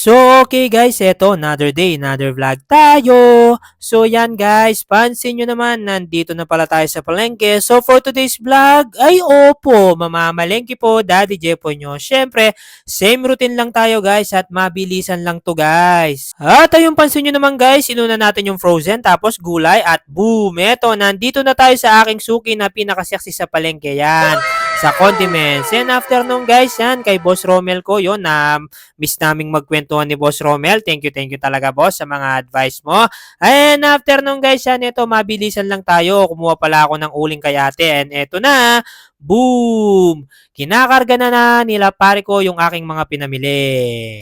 So, okay guys, eto, another day, another vlog tayo. So, yan guys, pansin nyo naman, nandito na pala tayo sa palengke. So, for today's vlog, ay opo, mamamalengke po, Daddy Jepo nyo. Siyempre, same routine lang tayo guys, at mabilisan lang to guys. At ayun, pansin nyo naman guys, inuna natin yung frozen, tapos gulay, at boom, eto, nandito na tayo sa aking suki na pinakaseksi sa palengke, yan sa condiments. And after nung guys, yan, kay Boss Romel ko, yun, na miss naming magkwentuhan ni Boss Romel. Thank you, thank you talaga, boss, sa mga advice mo. And after nung guys, yan, ito, mabilisan lang tayo. Kumuha pala ako ng uling kayate. And eto na, boom! Kinakarga na na nila pare ko yung aking mga pinamili.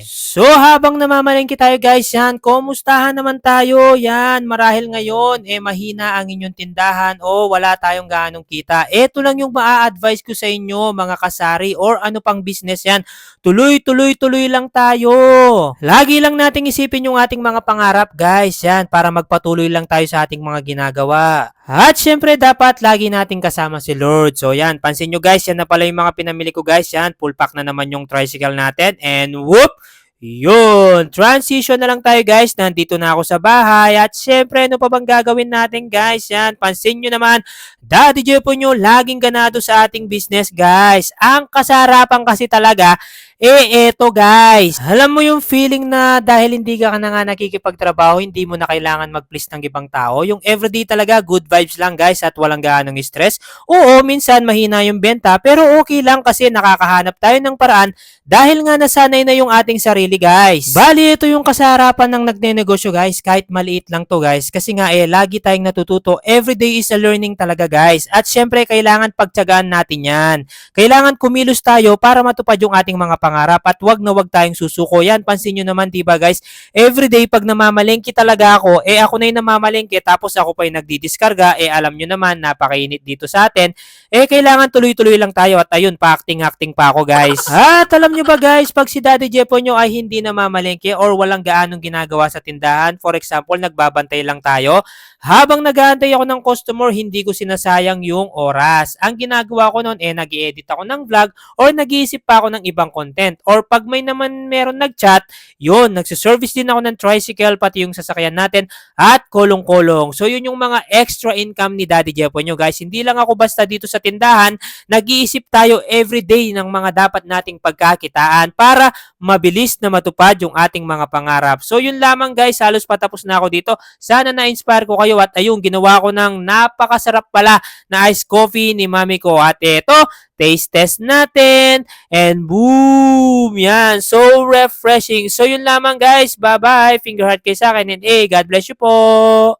So, habang namamalengke tayo guys, yan, kumustahan naman tayo? Yan, marahil ngayon, eh, mahina ang inyong tindahan o wala tayong ganong kita. Ito lang yung maa-advise ko sa inyo, mga kasari, or ano pang business yan. Tuloy-tuloy-tuloy lang tayo. Lagi lang nating isipin yung ating mga pangarap, guys, yan, para magpatuloy lang tayo sa ating mga ginagawa. At syempre, dapat lagi nating kasama si Lord. So, yan, pansin nyo guys, yan na pala yung mga pinamili ko guys, yan, full pack na naman yung tricycle natin, and whoop! Yun, transition na lang tayo guys. Nandito na ako sa bahay at syempre ano pa bang gagawin natin guys? Yan, pansin nyo naman, Daddy Jepo nyo laging ganado sa ating business guys. Ang kasarapan kasi talaga, eh eto guys. Alam mo yung feeling na dahil hindi ka na nga nakikipagtrabaho, hindi mo na kailangan mag-please ng ibang tao. Yung everyday talaga, good vibes lang guys at walang gaanong stress. Oo, minsan mahina yung benta pero okay lang kasi nakakahanap tayo ng paraan dahil nga nasanay na yung ating sarili guys. Bali, ito yung kasarapan ng nagnenegosyo guys, kahit maliit lang to guys. Kasi nga eh, lagi tayong natututo. Everyday is a learning talaga guys. At syempre, kailangan pagtyagaan natin yan. Kailangan kumilos tayo para matupad yung ating mga pangarap at wag na wag tayong susuko. Yan, pansin nyo naman, diba guys? Everyday, pag namamalengke talaga ako, eh ako na yung namamalengke tapos ako pa yung nagdidiskarga, eh alam nyo naman, napakainit dito sa atin. Eh, kailangan tuloy-tuloy lang tayo at ayun, pa-acting-acting pa ako guys. At alam nyo ba guys, pag si Daddy Jepo nyo ay hindi namamalengke or walang gaanong ginagawa sa tindahan, for example, nagbabantay lang tayo, habang nag-aantay ako ng customer, hindi ko sinasayang yung oras. Ang ginagawa ko noon, eh, nag edit ako ng vlog or nag-iisip pa ako ng ibang content. Or pag may naman meron nag-chat, yun, nagsiservice din ako ng tricycle, pati yung sasakyan natin, at kolong-kolong. So, yun yung mga extra income ni Daddy Jepo nyo, guys. Hindi lang ako basta dito sa tindahan, nag-iisip tayo everyday ng mga dapat nating pagkakitaan para mabilis na matupad yung ating mga pangarap. So, yun lamang, guys. Halos patapos na ako dito. Sana na-inspire ko kayo at ayun, ginawa ko ng napakasarap pala na iced coffee ni mami ko. At eto, taste test natin. And boom! Yan. So refreshing. So yun lamang guys. Bye-bye. Finger heart kayo sa akin. And hey, God bless you po.